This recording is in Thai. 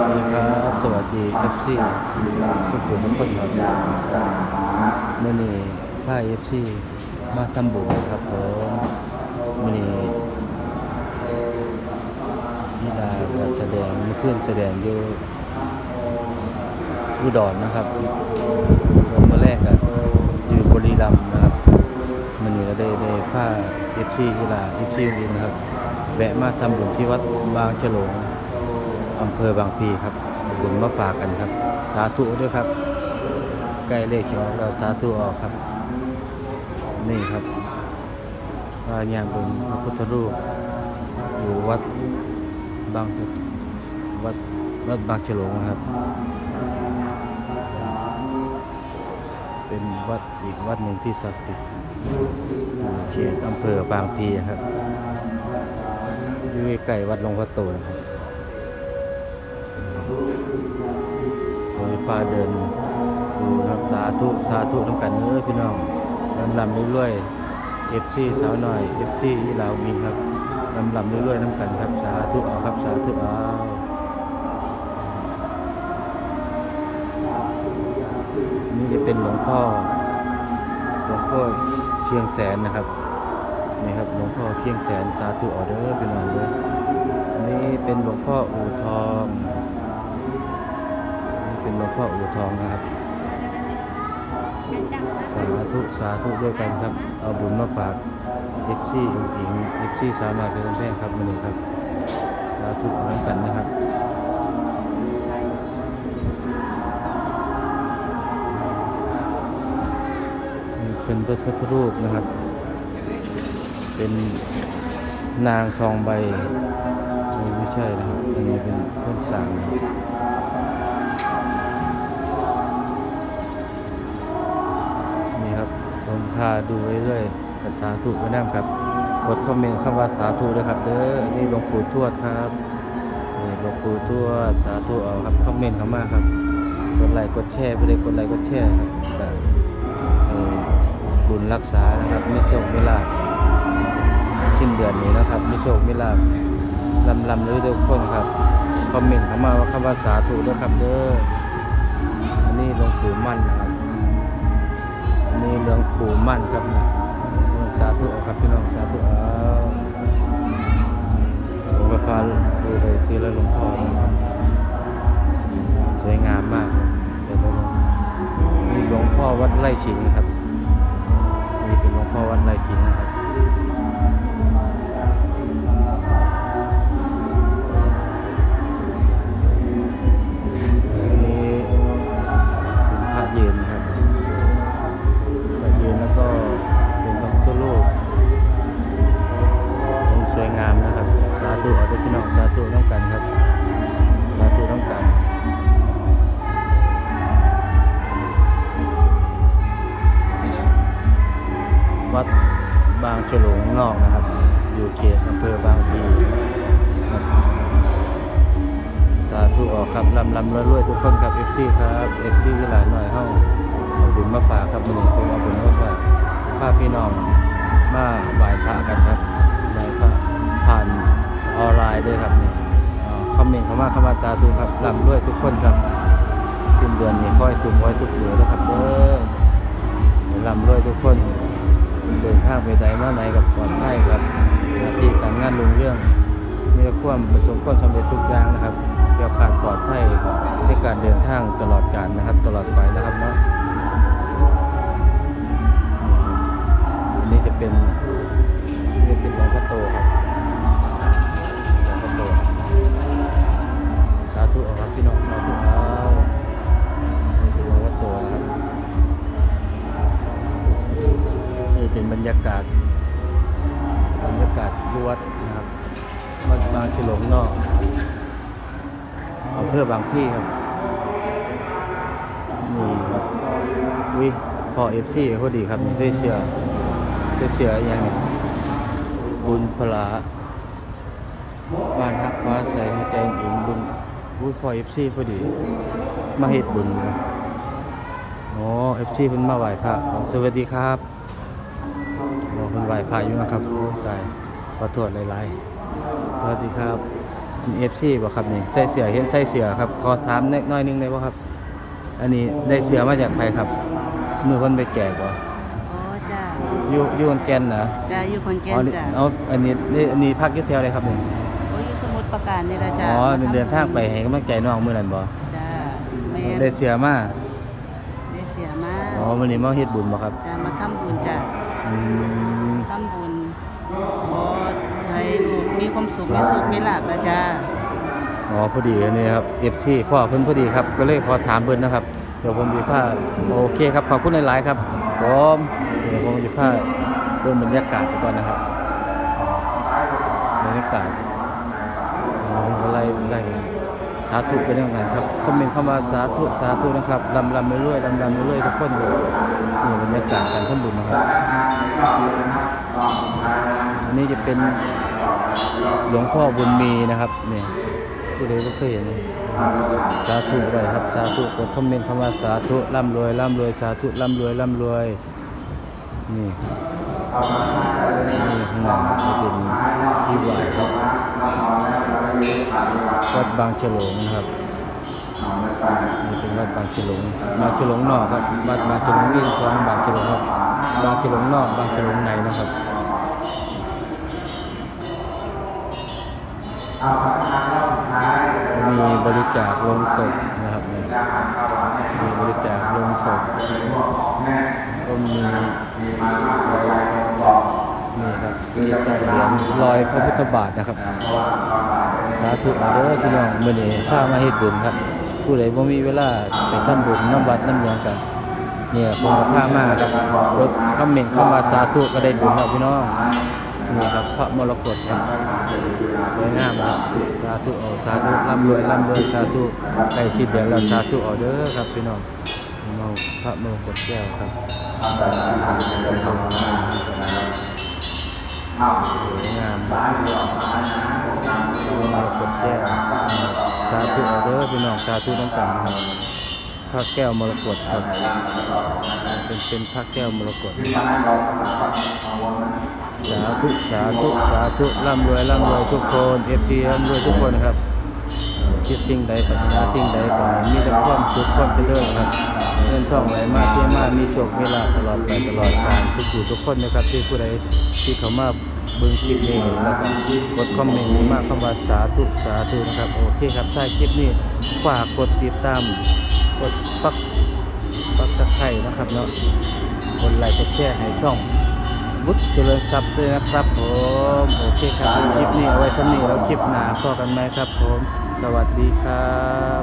วัสดีครับสวัสดีเอฟซีสุขุมทุกคนครับเมื่อนี้ผ้าเอฟซีมาทำบุญครับผมเมื่อนี้นี่ดาก็แสดงเพื่อนแสดงอยู่อุดรนะครับวันมาแรกกันอยู่บุรีรัมย์นะครับมื่อนี้ก็ได้ได้ผ้าเอฟซีกีฬาเอฟซีนนะครับ แวะมาทำบุญที่วัดบางฉลง อำเภอบางพีครับบุญมาฝากกันครับ สาธุด้วยครับ ใกล้เลขเขียวเราสาธุออกครับ นี่ครับว่ายางเป็นพระพุทธรูป อยู่วัดบางวัดวัดบางฉลงครับ เป็นวัดอีกวัดหนึ่งที่ศักดิ์สิทธิ์อยู่เขตอำเภอบางพีครับอยู่ใกล้วัดหลวงพ่อโตนะครับ โดยพาเดินดูครับสาธุสาธุต้องกันเนื้อพี่น้องลำลำเรื่อยๆเอฟซีสาวหน่อยเอฟซีอีลาวมีครับลำลำเรื่อยๆน้ำกันครับสาธุเอาครับสาธุเอานี่จะเป็นหลวงพ่อหลวงพ่อเชียงแสนนะครับนี่ครับหลวงพ่อเชียงแสนสาธุเอาเด้อพี่น้องเด้ออันนี้เป็นหลวงพ่ออู่ทอง เป็นหลวงพ่ออู่ทองนะครับ สาธุสาธุด้วยกันครับ เอาบุญมาฝากเอฟซีอุ๋งอิงเอฟซีสาวน้อยเป็นแพงครับมือนี้ครับ สาธุน้ำกันนะครับเป็นพระพุทธรูปนะครับ เป็นนางทองใบไม่ใช่นะครับ อันนี้เป็นต้นสางนะครับ ผมพาดูเรื่อยๆสาธุไว้นั่ครับกดคอมเมนต์คำว่าสาธุด้วยครับเด้อนี่หลวงปู่ทวดครับนี่หลวงปู่ทวดสาธุเอาครับคอมเมนต์เข้ามาครับกดไลค์กดแชร์ไปเลยกดไลค์กดแชร์ครับบุญรักษานะครับไม่โชคไม่ลาภสิ้นเดือนนี้นะครับไม่โชคไม่ลาภลำลำเลยทุกคนครับคอมเมนต์เข้ามาว่าคำว่าสาธุด้วยครับเด้ออันนี้หลวงปู่มั่นนะครับ นี่หลวงปู่มั่นครับนะสาธุครับพี่น้องสาธุเอาผมก็พาดูไปทีละหลวงพ่อนะครับสวยงามมากเดี๋ยวเรานี่หลวงพ่อวัดไร่ขิงครับนี่เป็นหลวงพ่อวัดไร่ขิงนะ นอกนะครับ อยู่เขตอำเภอบางพลีสาธุออกครับลำลำรวยๆทุกคนครับ FC ครับ FC หลายหน่อยเฮ้าเอาบุญมาฝากครับวันนี้ผมเอาบุญมาฝากพาพี่น้องมาไหว้พระกันครับไหว้พระผ่านออนไลน์ด้วยครับนี่คอมเมนต์เข้ามาเข้ามาสาธุครับร่ำด้วยทุกคนครับสิ้นเดือนนี้ค่อยถูกไว้ทุกเหลือแล้วครับเด้อร่ำด้วยทุกคน เดินทางไปไหนมาไหนกับปลอดภัยครับหน้าที่การงานลุงเรื่อง มีแต่ความประสบความสำเร็จทุกอย่างนะครับเกี่ยว ภอบางพลีครับนี่ครับวิพอเอฟซีพอดีครับเสื้อเสื้อเสื้อเสื้อย่างนี้บุญพลาบ้านฮักฟ้าใสให้ใจหญิงบุญวุ้ยพอเอฟซีพอดี มาเฮ็ดบุญนะอ๋อเอฟซีเพิ่นมาไหว้พระสวัสดีครับอ๋อเพิ่นไหว้พระอยู่นะครับโอ้ตายขอโทษหลายๆสวัสดีครับ เอฟซีบ่ครับนี่ใส่เสือเห็นใส่เสือครับขอถามเล็กน้อยหนึงได้บ่ครับ อันนี้ได้เสือมาจากใครครับมือเพิ่นไปแก่บ่อ๋อจ้าอยู่อยู่ขอนแก่นเหรอจ้าอยู่คนแก่อ๋อนจ้าเอาอันนี้นี่อันนี้พักอยู่แถวอะไรครับนี่โอ้อยู่สมุทรปราการนี่ละจ้าอ๋อมทำเดินทางไปให้กำลังใจน้องมื้อนั้นบ่จ้าแม่ได้เสือมาได้เสียมาอ๋อมื้อนี้มาเฮ็ดบุญบ่ครับจ้ามาทำบุญจ้าอืมทำบุญขอ ให้ลูกมีความสุขมีสุขมีลาภนะจ้าอ๋อพอดีอันนี้ครับ FC พ่อเพิ่นพอดีครับ ก็เลยขอถามเพิ่นนะครับเดี๋ยวผมสิพาโอเคครับขอบคุณหลาย ๆ ครับผมเดี๋ยวผมสิพาเบิ่งบรรยากาศก่อนนะครับบรรยากาศอะไรอะไรสาธุเป็นยังไงครับคอมเมนต์เข้ามาสาธุสาธุนะครับลำลำไปเรื่อยลำลำไปเรื่อยทุกคนเลยนี่บรรยากาศการทำบุญนะครับ อันนี้จะเป็นหลวงพ่อบุญมีนะครับเนี่ยผู้ใดก็เคยเห็นสาธุไปครับสาธุกดคอมเมนต์เข้ามาสาธุร่ำรวยร่ำรวยสาธุร่ำรวยร่ำรวยนี่นี่ข้างหลังจะเป็นที่ไหวครับวัดบางฉลงนะครับ นี่เป็นวัดบางฉลงบางฉลงนอกครับวัดบางฉลงนี่คลองบางฉลงครับบางฉลงนอกบางฉลงในนะครับมีบริจาคลงศพนะครับมีบริจาคลงศพก็มีนี่ครับมีการเหรียญลอยพระพุทธบาทนะครับ สาธุเด้อพี่น้องมื้อนี้พามาเฮ็ดบุญครับ ผู้ใดบ่มีเวลาไปทำบุญน้ำวัดน้ำหยังกันเนี่ยผมก็พามาครับกดคอมเมนต์เข้ามาสาธุก็ได้บุญครับพี่น้องนี่ครับพระมรกตครับสวยงามครับสาธุเอาสาธุร่ำรวยร่ำรวยสาธุใกล้ชิดเดี๋ยวเราสาธุเอาเด้อครับพี่น้องเมาพระมรกตแก้วครับสวยงามพระมรกตแก้ว สาธุเด้อพี่น้องสาธุต้องกันครับพระแก้วมรกตครับ เป็นเป็นพระแก้วมรกตสาธุสาธุสาธุร่ำรวยร่ำรวยทุกคนเอฟซีร่ำรวยทุกคนครับคิดสิ่งใดปรารถนาสิ่งใดก็มีแต่ความสุขความเจริญครับเงินทองไหลมาเที่มามีโชคมีลาภตลอดไปตลอดกาลทุกอยู่ทุกคนนะครับที่ผู้ใดที่เขามา เบิ่งคลิปนี้แล้วก็กดคอมเมนต์มากคำว่าสาธุสาธุนะครับโอเคครับถ้าคลิปนี้ฝากกดติดตามกดปักปักตะไคร่นะครับเนาะกดไลค์กดแชร์ให้ช่องบุตรเจริญทรัพย์ด้วยนะครับผมโอเคครับคลิปนี้เอาไว้สำนีแล้วคลิปหนาพอกันไหมครับผม สวัสดีครับ